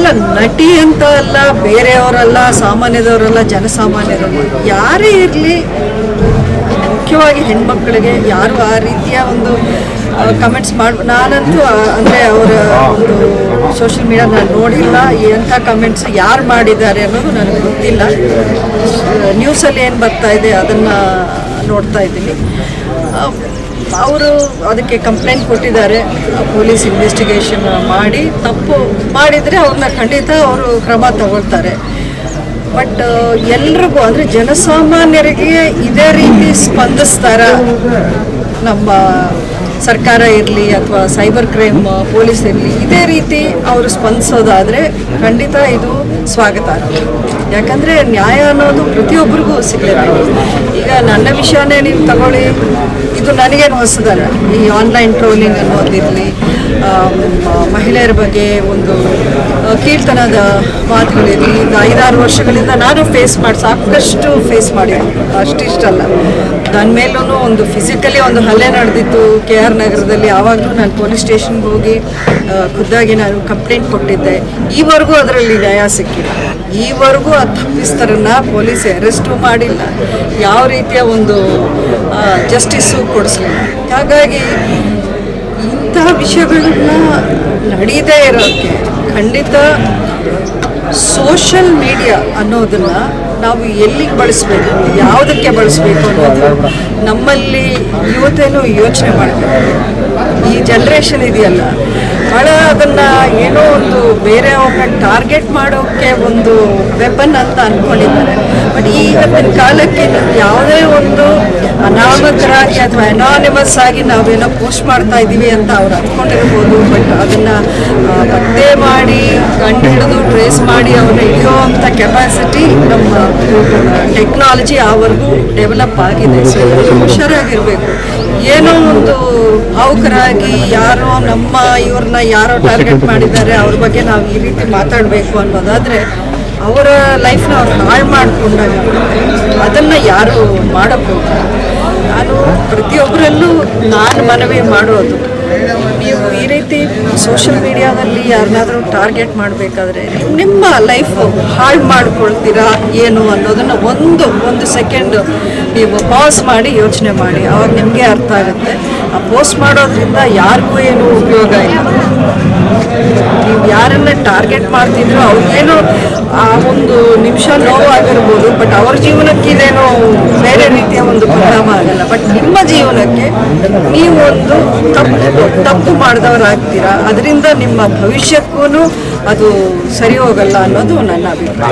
ಅಲ್ಲ, ನಟಿ ಅಂತ ಅಲ್ಲ, ಬೇರೆಯವರಲ್ಲ, ಸಾಮಾನ್ಯದವರಲ್ಲ ಜನಸಾಮಾನ್ಯರಲ್ಲ ಯಾರೇ ಇರಲಿ, ಮುಖ್ಯವಾಗಿ ಹೆಣ್ಮಕ್ಳಿಗೆ ಯಾರು ಆ ರೀತಿಯ ಒಂದು ಕಮೆಂಟ್ಸ್ ಮಾಡಿ, ನಾನಂತೂ ಅಂದ್ರೆ ಅವರ ಒಂದು ಸೋಷಿಯಲ್ ಮೀಡಿಯಾ ನಾನು ನೋಡಿಲ್ಲ. ಎಂಥ ಕಮೆಂಟ್ಸ್ ಯಾರು ಮಾಡಿದ್ದಾರೆ ಅನ್ನೋದು ನನಗೆ ಗೊತ್ತಿಲ್ಲ. ನ್ಯೂಸಲ್ಲಿ ಏನು ಬರ್ತಾ ಇದೆ ಅದನ್ನು ನೋಡ್ತಾ ಇದ್ದೀನಿ. ಅವರು ಅದಕ್ಕೆ ಕಂಪ್ಲೇಂಟ್ ಕೊಟ್ಟಿದ್ದಾರೆ. ಪೊಲೀಸ್ ಇನ್ವೆಸ್ಟಿಗೇಷನ್ ಮಾಡಿ, ತಪ್ಪು ಮಾಡಿದರೆ ಅವ್ರನ್ನ ಖಂಡಿತ ಅವರು ಕ್ರಮ ತಗೊಳ್ತಾರೆ. ಬಟ್ ಎಲ್ರಿಗೂ ಅಂದರೆ ಜನಸಾಮಾನ್ಯರಿಗೆ ಇದೇ ರೀತಿ ಸ್ಪಂದಿಸ್ತಾರ ನಮ್ಮ ಸರ್ಕಾರ ಇರಲಿ ಅಥವಾ ಸೈಬರ್ ಕ್ರೈಮ್ ಪೊಲೀಸ್ ಇರಲಿ, ಇದೇ ರೀತಿ ಅವರು ಸ್ಪಂದಿಸೋದಾದರೆ ಖಂಡಿತ ಇದು ಸ್ವಾಗತ ಯಾಕಂದರೆ ನ್ಯಾಯ ಅನ್ನೋದು ಪ್ರತಿಯೊಬ್ಬರಿಗೂ ಸಿಗಲೇಬೇಕು ಈಗ ನನ್ನ ವಿಷಯನೇ ನೀವು ತಗೊಳ್ಳಿ. ಇದು ನನಗೇನು ಹೊಸದಲ್ಲ ಈ ಆನ್ಲೈನ್ ಟ್ರೋಲಿಂಗ್ ಅನ್ನೋದಿರಲಿ ಮಹಿಳೆಯರ ಬಗ್ಗೆ ಒಂದು ಕೀರ್ತನದ ಮಾತುಗಳಿರಲಿ ಇದು ಐದಾರು ವರ್ಷಗಳಿಂದ ನಾನು ಫೇಸ್ ಮಾಡಿ, ಸಾಕಷ್ಟು ಫೇಸ್ ಮಾಡಿದ್ದೀನಿ ಅಷ್ಟಿಷ್ಟಲ್ಲ ನನ್ನ ಮೇಲೂ ಒಂದು ಫಿಸಿಕಲಿ ಒಂದು ಹಲ್ಲೆ ನಡೆದಿತ್ತು ಕೆ ಆರ್ ನಗರದಲ್ಲಿ. ಆವಾಗಲೂ ನಾನು ಪೊಲೀಸ್ ಸ್ಟೇಷನ್ಗೆ ಹೋಗಿ ಖುದ್ದಾಗಿ ನಾನು ಕಂಪ್ಲೇಂಟ್ ಕೊಟ್ಟಿದ್ದೆ. ಈವರೆಗೂ ಅದರಲ್ಲಿ ನ್ಯಾಯ ಸಿಕ್ಕಿಲ್ಲ. ಈವರೆಗೂ ಆ ತಪ್ಪಿಸ್ತರನ್ನ ಪೊಲೀಸ್ ಅರೆಸ್ಟು ಮಾಡಿಲ್ಲ. ಯಾವ ರೀತಿಯ ಒಂದು ಜಸ್ಟಿಸ್ಸು ಕೊಡಿಸಲಿಲ್ಲ. ಹಾಗಾಗಿ ಇಂತಹ ವಿಷಯಗಳನ್ನ ನಡೀದೇ ಇರೋಕ್ಕೆ ಖಂಡಿತ ಸೋಷಲ್ ಮೀಡಿಯಾ ಅನ್ನೋದನ್ನ ನಾವು ಎಲ್ಲಿಗೆ ಬಳಸಬೇಕು, ಯಾವುದಕ್ಕೆ ಬಳಸಬೇಕು ಅನ್ನೋದು ನಮ್ಮಲ್ಲಿ ಯುವತೆನೂ ಯೋಚನೆ ಮಾಡಬೇಕು ಈ ಜನ್ರೇಷನ್ ಇದೆಯಲ್ಲ ಭಾಳ ಅದನ್ನು ಏನೋ ಒಂದು ಬೇರೆ ಬೇರೆಯವ್ರನ್ನ ಟಾರ್ಗೆಟ್ ಮಾಡೋಕ್ಕೆ ಒಂದು ವೆಪನ್ ಅಂತ ಅಂದ್ಕೊಂಡಿದ್ದಾರೆ ಬಟ್ ಈಗಿನ ಕಾಲಕ್ಕೆ ಯಾವುದೇ ಒಂದು ಅನಾಮತರಾಗಿ ಅಥವಾ ಅನಾನಿಮಸ್ ಆಗಿ ನಾವೇನೋ ಪೋಸ್ಟ್ ಮಾಡ್ತಾ ಇದ್ದೀವಿ ಅಂತ ಅವ್ರು ಅಂದ್ಕೊಂಡಿರ್ಬೋದು ಬಟ್ ಅದನ್ನು ಪತ್ತೆ ಮಾಡಿ ಕಂಡು ಹಿಡಿದು ಟ್ರೇಸ್ ಮಾಡಿ ಅವ್ರನ್ನ ಹಿಡಿಯೋವಂಥ ಕೆಪಾಸಿಟಿ ನಮ್ಮ ಟೆಕ್ನಾಲಜಿ ಆವರೆಗೂ ಡೆವಲಪ್ ಆಗಿದೆ. ಸೊ ಹುಷಾರಾಗಿರಬೇಕು. ಏನೋ ಒಂದು ಭಾವುಕರಾಗಿ ಯಾರೋ ನಮ್ಮ ಇವ್ರನ್ನ ಯಾರೋ ಟಾರ್ಗೆಟ್ ಮಾಡಿದ್ದಾರೆ, ಅವ್ರ ಬಗ್ಗೆ ನಾವು ಈ ರೀತಿ ಮಾತಾಡಬೇಕು ಅನ್ನೋದಾದರೆ ಅವರ ಲೈಫ್ನ ಅವ್ರು ಹಾಳು ಮಾಡಿಕೊಂಡಾಗ ಅದನ್ನು ಯಾರು ಮಾಡಬಹುದು? ನಾನು ಪ್ರತಿಯೊಬ್ಬರಲ್ಲೂ ನಾನು ಮನವಿ ಮಾಡೋದು. ನೀವು ಈ ರೀತಿ ಸೋಷಿಯಲ್ ಮೀಡಿಯಾದಲ್ಲಿ ಯಾರನ್ನಾದರೂ ಟಾರ್ಗೆಟ್ ಮಾಡಬೇಕಾದ್ರೆ ನಿಮ್ಮ ಲೈಫ್ ಹಾಳು ಮಾಡ್ಕೊಳ್ತೀರಾ ಏನು ಅನ್ನೋದನ್ನು ಒಂದು ಒಂದು ಸೆಕೆಂಡ್ ನೀವು ಪಾಸ್ ಮಾಡಿ ಯೋಚನೆ ಮಾಡಿ. ಅವಾಗ ನಿಮಗೆ ಅರ್ಥ ಆಗುತ್ತೆ. ಆ ಪೋಸ್ಟ್ ಮಾಡೋದ್ರಿಂದ ಯಾರಿಗೂ ಏನು ಉಪಯೋಗ ಇಲ್ಲ. ನೀವು ಯಾರನ್ನ ಟಾರ್ಗೆಟ್ ಮಾಡ್ತಿದ್ರು ಅವ್ರಿಗೇನು ಆ ಒಂದು ನಿಮಿಷ ನೋವಾಗಿರ್ಬೋದು ಬಟ್ ಅವ್ರ ಜೀವನಕ್ಕೆ ಇದೇನೋ ಬೇರೆ ಆಗಲ್ಲ. ಬಟ್ ನಿಮ್ಮ ಜೀವನಕ್ಕೆ ನೀವು ಒಂದು ತಪ್ಪು ತಪ್ಪು ಮಾಡಿದವರಾಗ್ತೀರಾ? ಅದರಿಂದ ನಿಮ್ಮ ಭವಿಷ್ಯಕ್ಕೂ ಅದು ಸರಿ ಹೋಗಲ್ಲ ಅನ್ನೋದು ನನ್ನ ಅಭಿಪ್ರಾಯ.